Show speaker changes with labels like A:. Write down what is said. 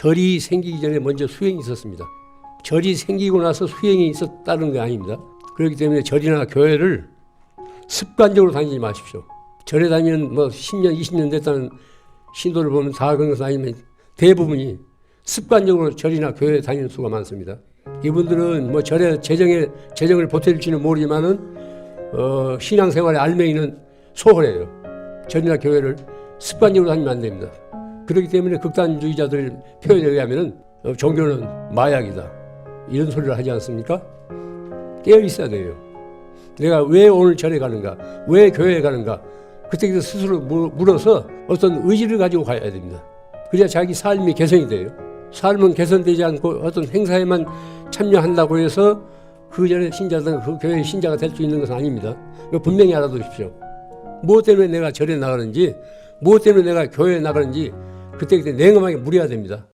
A: 절이 생기기 전에 먼저 수행이 있었습니다. 절이 생기고 나서 수행이 있었다는 게 아닙니다. 그렇기 때문에 절이나 교회를 습관적으로 다니지 마십시오. 절에 다니는 뭐 10년, 20년 됐다는 신도를 보면 다 그런 것은 아니면 대부분이 습관적으로 절이나 교회에 다니는 수가 많습니다. 이분들은 뭐 절에 재정에 재정을 보탤지는 모르지만은 어, 신앙생활의 알맹이는 소홀해요. 절이나 교회를 습관적으로 다니면 안 됩니다. 그렇기 때문에 극단주의자들 표현에 의하면은 어, 종교는 마약이다. 이런 소리를 하지 않습니까? 깨어 있어야 돼요. 내가 왜 오늘 절에 가는가? 왜 교회에 가는가? 그때 스스로 물- 물어서 어떤 의지를 가지고 가야 됩니다. 그래야 자기 삶이 개선이 돼요. 삶은 개선되지 않고 어떤 행사에만 참여한다고 해서 그 전에 신자든 그 교회 신자가 될 수 있는 것은 아닙니다. 분명히 알아두십시오. 무엇 때문에 내가 절에 나가는지, 무엇 때문에 내가 교회에 나가는지 그때 그때 냉엄하게 물어야 됩니다.